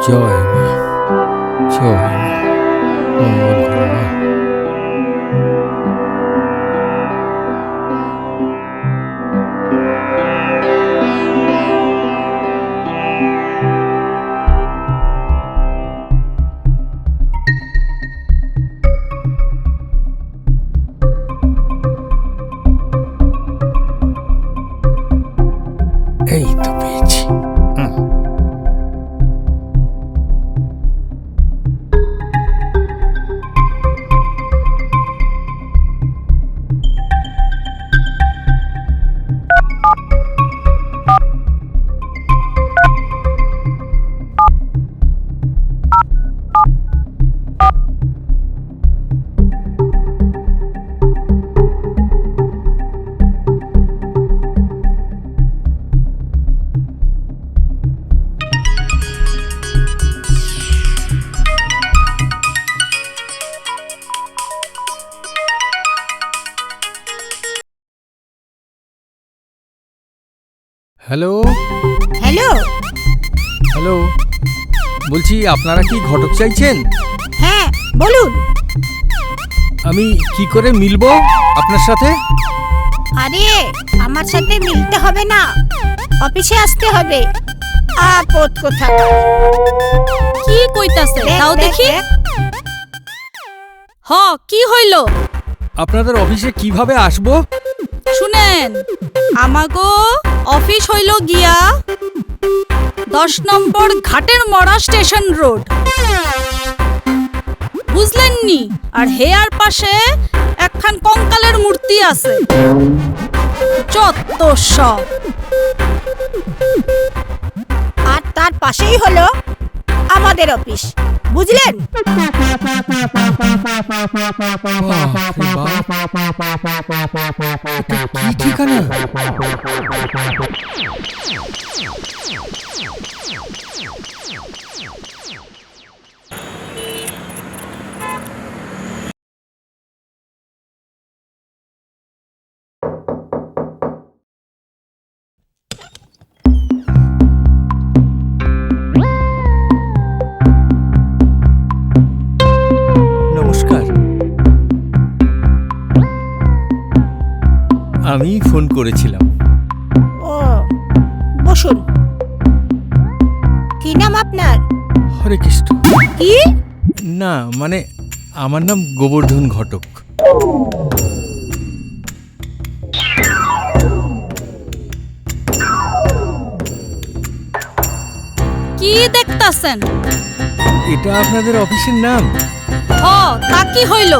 叫一个叫一个默默的 hello? Hello? Hello? বলছি আপনারা কি ঘটক চাইছেন? হ্যাঁ বলুন। আমি কি করে মিলবো আপনার সাথে? আরে আমার সাথে মিলতে হবে না। অফিসে আসতে হবে। আপদ কোথা কি কইতাছে দাও দেখি। হ কি হইল? আপনাদের অফিসে কীভাবে আসব? শুনেন। আমাগো অফিস হইল গিয়া দশ নম্বর ঘাটের মরা স্টেশন রোড। বুঝলেননি? আর হেয়ার পাশে একখান কঙ্কালের মূর্তি আছে। চত্বর আর তার পাশেই হলো আমাদের অফিস। বুঝলেন? ঠিকানা। ফোন করেছিলাম। ও বসুন। কি নাম আপনার? হরে কৃষ্ণ। কি? না মানে আমার নাম গোবর্ধন ঘটক। কি দেখতাছেন? এটা আপনাদের অফিসের নাম? হ তা কি হইল?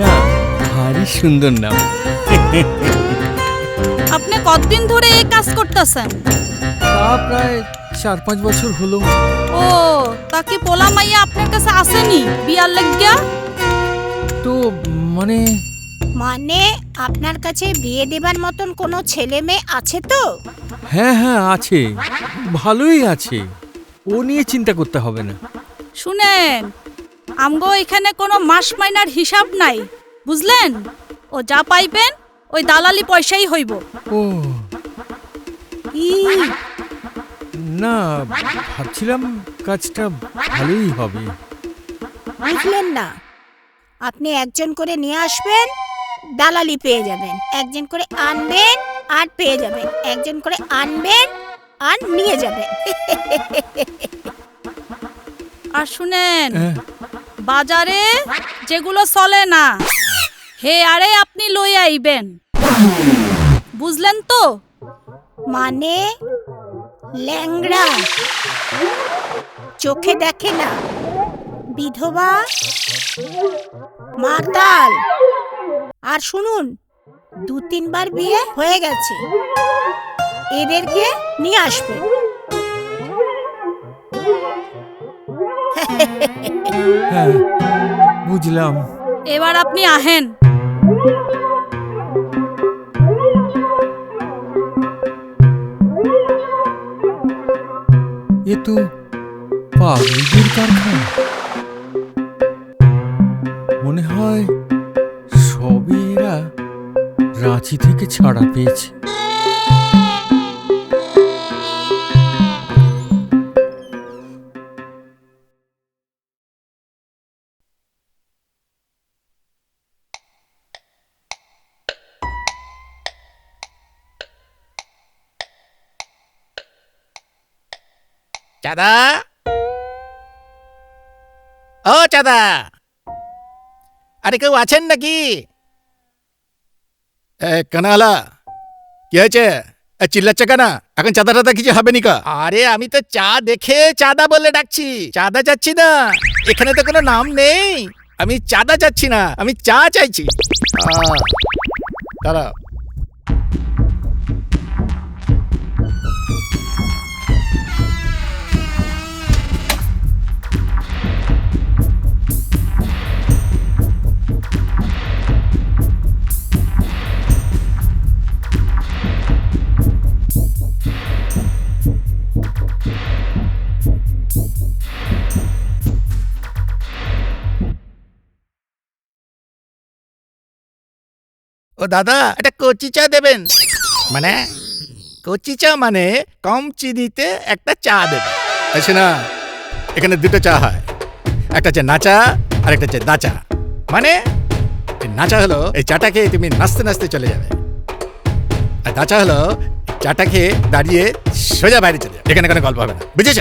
না ভারী সুন্দর নাম। কতদিন ধরে এই কাজ করতেছেন? তা প্রায় চার পাঁচ বছর হলো। ও তা কি পোলা মাইয়া আপনার কাছে আসেনি বিয়ার লাগিয়া? তো মানে মানে আপনার কাছে বিয়ে দেবার মতন কোনো ছেলে মেয়ে আছে তো? হ্যাঁ হ্যাঁ আছে। ভালোই আছে। ও নিয়ে চিন্তা করতে হবে না। শুনেন আমগো এখানে কোনো মাস মাইনার হিসাব নাই বুঝলেন? ও যা পাইবেন ওই দালালি পয়সাই হইব। ও। ই, না ভাবছিলাম কাজটা ভালোই হবে। বুঝলেন না আপনি একজন করে নিয়ে আসবেন দালালি পেয়ে যাবেন। একজন করে আনবেন আর পেয়ে যাবেন। একজন করে আনবেন আর নিয়ে যাবেন। আর শুনেন হ্যাঁ, বাজারে যেগুলো চলে না হে আরে আপনি লই আইবেন। বুঝলেন তো? মানে ল্যাংড়া। চোখে দেখে না। বিধবা মাতাল আর শুনুন দু তিনবার বিয়ে হয়ে গেছে। এদেরকে নিয়ে আসবেন হ্যাঁ বুঝলাম। এবার আপনি আহেন। এ তো পাগলদের কারখানা মনে হয় সবই রাঁচি থেকে ছাড়া পেয়েছে। চাঁদা? ও চাঁদা! আরে কেউ আছেন নাকি? এ কানালা কি হয়েছে? চিল্লাচ্ছে কেন? এখন চাঁদা টাদা কিছু হবে নিকা? আরে আমি তো চা দেখে চাঁদা বলে ডাকছি। চাঁদা চাচ্ছি না। এখানে তো কোনো নাম নেই। আমি চাঁদা চাচ্ছি না। আমি চা চাইছি। আহ, ও দাদা, একটা কচি চা দেবেন। মানে কচি চা মানে কম চিনিতে একটা চা দেবে আছে না এখানে দুটো চা হয়। একটা হচ্ছে নাচা, আর একটা হচ্ছে দাচা। মানে নাচা হলো, এই চাটা খেয়ে তুমি নাচতে নাচতে চলে যাবে। আর দাচা হলো চাটা খেয়ে দাঁড়িয়ে সোজা বাইরে চলে যাবে। এখানে কোনো গল্প হবে না। বুঝেছ?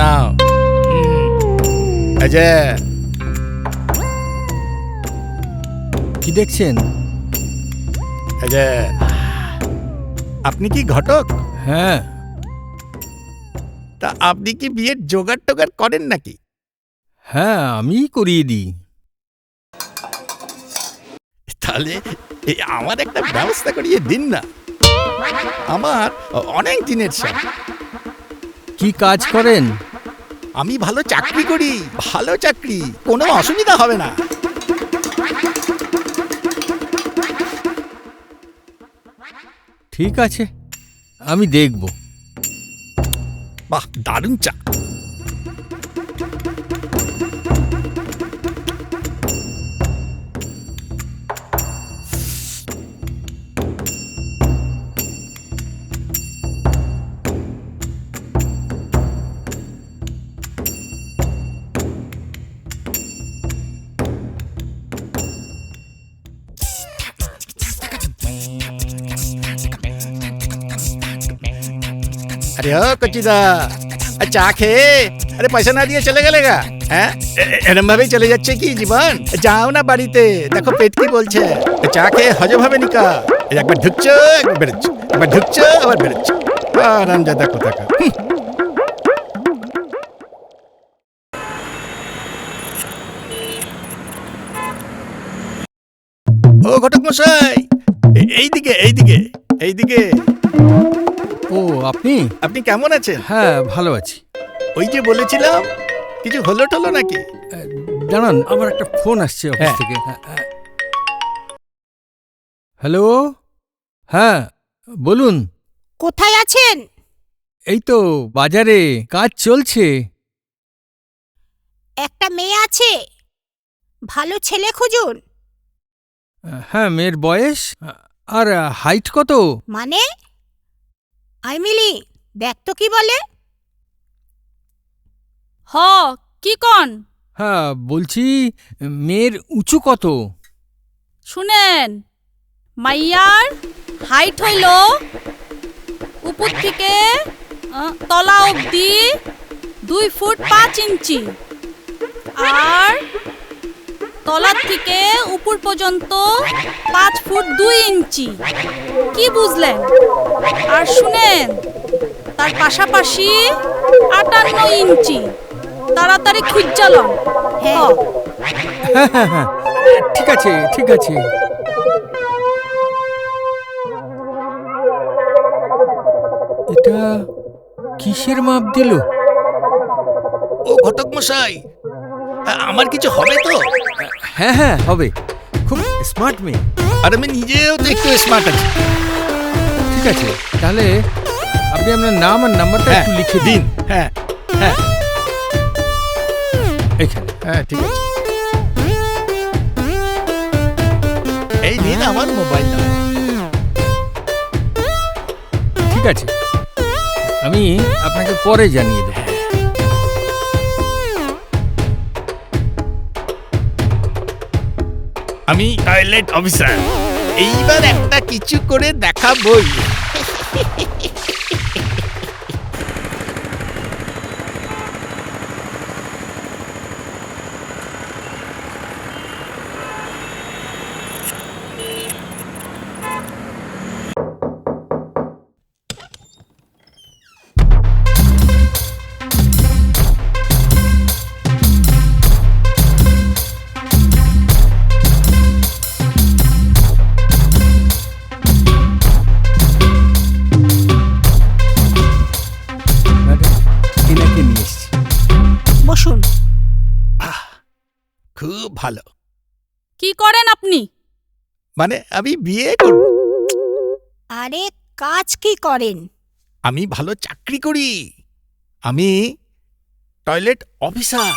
নাও এই যে। কি দেখছেন? এই যে। আপনি কি ঘটক? হ্যাঁ। তা আপনি কি বিয়ের জোগাড় টোগাড় করেন নাকি? হ্যাঁ আমিই করিয়ে দিই। তাহলে এই আমার একটা ব্যবস্থা করিয়ে দিন না। আমার অনেক দিনের শখ। কি কাজ করেন? আমি ভালো চাকরি করি ভালো চাকরি কোনো অসুবিধা হবে না। ঠিক আছে আমি দেখব। বাহ দারুণ চা চা খেয়ে আরে পয়সা না দিয়ে চলে গেলে গা এরম ভাবেই চলে যাচ্ছে কি জীবন যাও না বাড়িতে দেখো পেট কি বলছে চা খেয়ে হজম হবে নিকা একবার ঢুকছো একবার একবার আবার বেরোচ্ছো আরাম ও ঘটক মশাই এইদিকে এইদিকে এইদিকে ও আপনি? আপনি কেমন আছেন? হ্যাঁ ভালো আছি। ওই যে বলেছিলাম কিছু হলো টলো নাকি দাঁড়ান আমার একটা ফোন আসছে অফিস হ্যাঁ। থেকে। হ্যাঁ, হ্যাঁ। হ্যালো? হ্যাঁ বলুন। কোথায় আছেন? এই তো বাজারে কাজ চলছে। একটা মেয়ে আছে। ভালো ছেলে খুঁজুন। হ্যাঁ মেয়ের বয়স আর হাইট কত? মানে? আই মিলি দেখ তো কি বলে। হ কি কন? হ্যাঁ বলছি মেয়ের উঁচু কত? শুনেন মাইয়ার হাইট হইল উপর থেকে তলা অবধি দুই ফুট পাঁচ ইঞ্চি। আর তলার থেকে উপর পর্যন্ত পাঁচ ফুট দুই ইঞ্চি। কি বুঝলেন? আর শুনেন তার পাশাপাশি আটান্ন ইঞ্চি। তাড়াতাড়ি খুঁজালন হ্যাঁ। হ্যাঁ হ্যাঁ হ্যাঁ ঠিক আছে ঠিক আছে। এটা কিসের মাপ দিল? ও ঘটক মশাই আমার কিছু হবে তো? হ্যাঁ হ্যাঁ হবে। খুব স্মার্ট মেয়ে। আর আমি নিজেও তো একটু স্মার্ট আছি। ঠিক আছে তাহলে আপনি আপনার নাম আর নাম্বারটা হ্যাঁ একটু লিখে দিন। দিন হ্যাঁ হ্যাঁ। এখানে হ্যাঁ ঠিক আছে। এই নিন আমার মোবাইল নাম্বার ঠিক আছে। আমি আপনাকে পরে জানিয়ে দেবো। আমি টয়লেট অফিসার। এইবার একটা কিছু করে দেখাবই। ভালো। কি করেন আপনি? মানে আমি বিয়ে করব আরে কাজ কি করেন? আমি ভালো চাকরি করি। আমি টয়লেট অফিসার।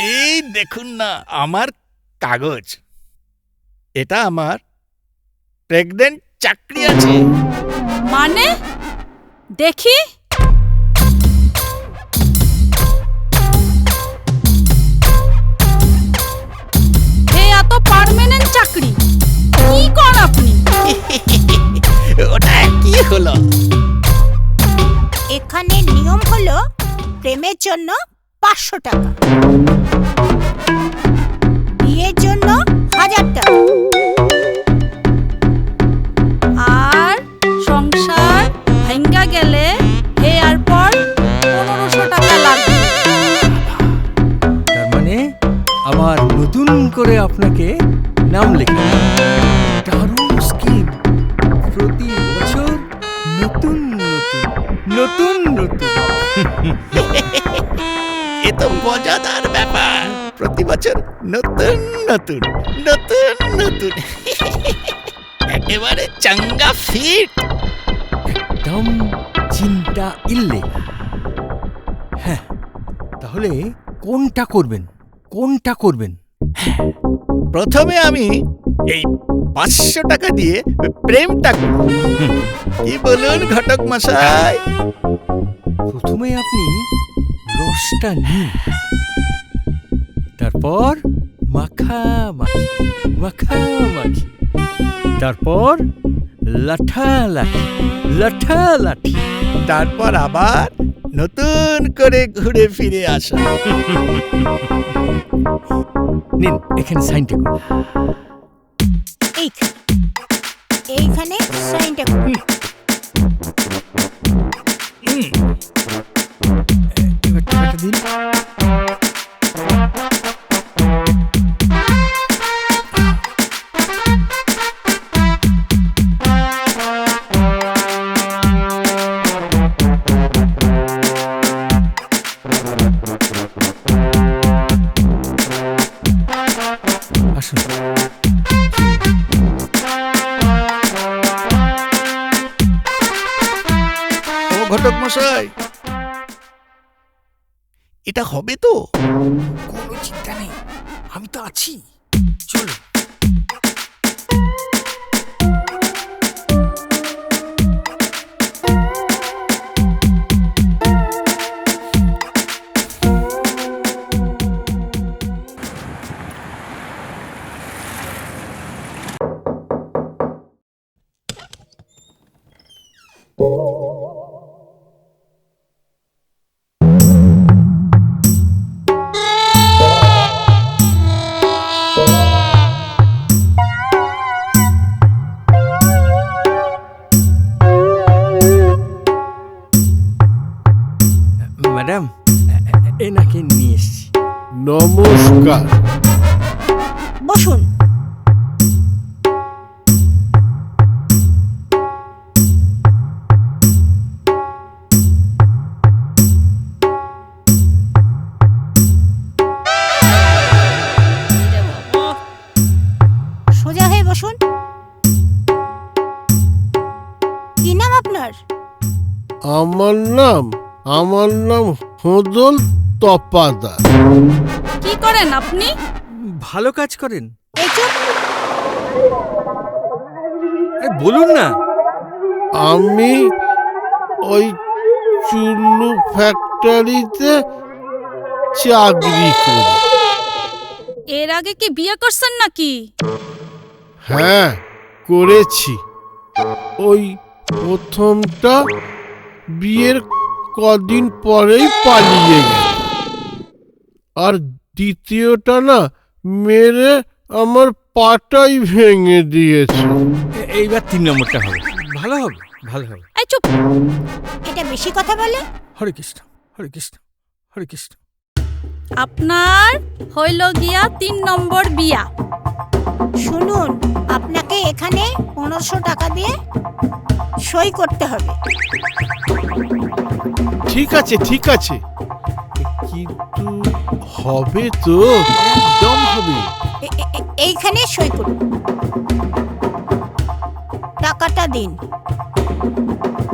এই দেখুন না আমার কাগজ। এটা আমার প্রেগনেন্ট চাকরি আছে। মানে? দেখি। ওটা কি হলো? এখানে নিয়ম হলো প্রেমের জন্য পাঁচশো টাকা বিয়ের জন্য হাজার টাকা আর সংসার ভাঙ্গা গেলে হে পনেরোশো টাকা লাগবে। তার মানে আবার নতুন করে আপনাকে নাম লেখা বছর নতুন নতুন নতুন নতুন। একেবারে চাঙ্গা ফিট। একদম চিন্তা ইল্লে। হ্যাঁ তাহলে কোনটা করবেন? কোনটা করবেন? প্রথমে আমি এই পাঁচশো টাকা দিয়ে প্রেমটা করব। কি বলুন ঘটক মশাই? প্রথমে আপনি রসটা নিন। তারপর মাখা মাখি মাখা মাখি তারপর লাঠা লাঠি লাঠা লাঠি তারপর আবার নতুন করে ঘুরে ফিরে আসা। নিন এখানে সাইনটা করুন। এইখানে। এইখানে সাইনটা করুন। Oh. সোজা হয়ে বসুন। কি নাম আপনার? আমার নাম আমার নাম হদল তপাদার। কি করেন আপনি? ভালো কাজ করেন। এই চুপ। আরে বলুন না। আমি ওই চুল্লু ফ্যাক্টরিতে চাকরি করি। এর আগে কি বিয়ে করছেন নাকি? হ্যাঁ করেছি। ওই প্রথমটা বিয়ের কদিন পরেই পালিয়ে গেল। আর দ্বিতীয়টা না মেরে আমার পাটাই ভেঙে দিয়েছে। এইবার তিন নম্বরটা হবে। ভালো হবে ভালো হবে। এই চুপ। এটা বেশি কথা বলে? হরে কৃষ্ণ হরে কৃষ্ণ হরে কৃষ্ণ। আপনার হইল গিয়া তিন নম্বর বিয়া। শুনুন আপনাকে এখানে পনেরোশো টাকা দিয়ে সই করতে হবে। ঠিক আছে ঠিক আছে। কিন্তু হবে তো একদম হবে। এ- এ- এ- এইখানে সই করুন। টাকাটা দিন।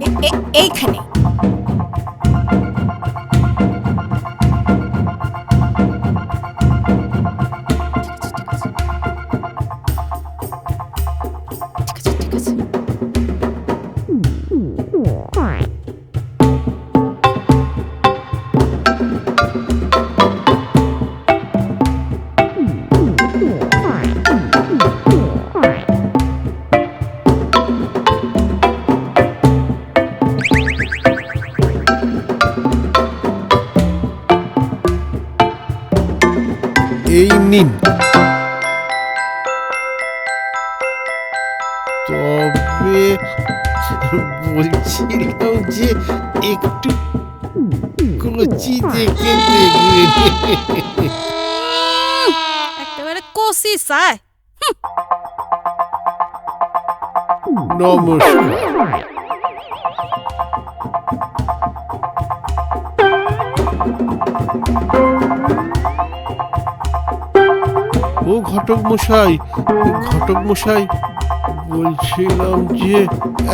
এ- এ- এইখানে। তবে বলছিলাম যে একটু কচি দেখে দেখবে একেবারে কষি চায় নমস্কার। ও ঘটক মশাই ঘটক মশাই বলছিলাম যে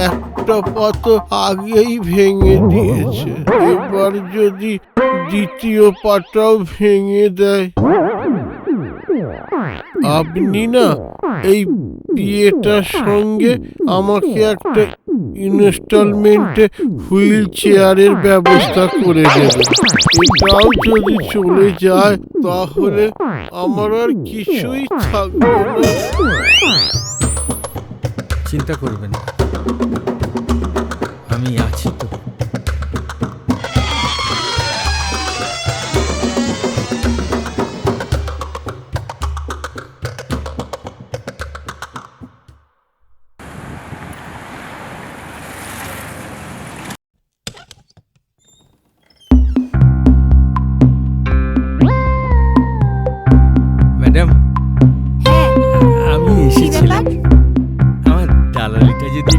একটা পাত আগেই ভেঙে দিয়েছে। এবার যদি দ্বিতীয় পাটাও ভেঙে দেয়। আপনি না এই বিয়েটার সঙ্গে আমাকে একটা ইনস্টলমেন্টে হুইল চেয়ারের ব্যবস্থা করে দেবেন। এটাও যদি চলে যায়, তাহলে আমার আর কিছুই থাকবে না। চিন্তা করবেন আমি আছি তো। যদি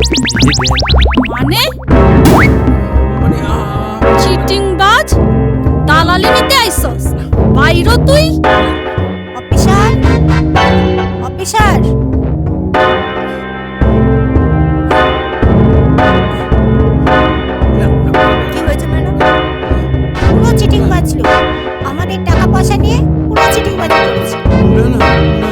মানে? মানে চিটিং বাজ দালালি নিতে আইসস? বাইর তুই? অফিসার? অফিসার? পুরো চিটিং বাজলো আমাদের টাকা পয়সা নিয়ে পুরো চিটিং বাজি করেছে না, না,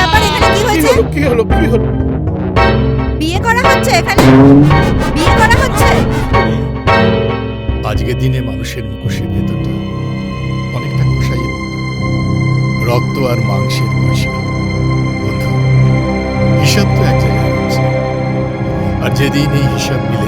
এখানে? কি কি হয়েছে? হলো কি হলো কি হলো? বিয়ে করা হচ্ছে এখানে? বিয়ে করা হচ্ছে? আজকের দিনে মানুষের মুখোশের ভেতরটা রক্ত আর মাংসের পয়সা বন্ধু, হিসাব তো এক জায়গায় হচ্ছে। আর যেদিন এই হিসাব মিলে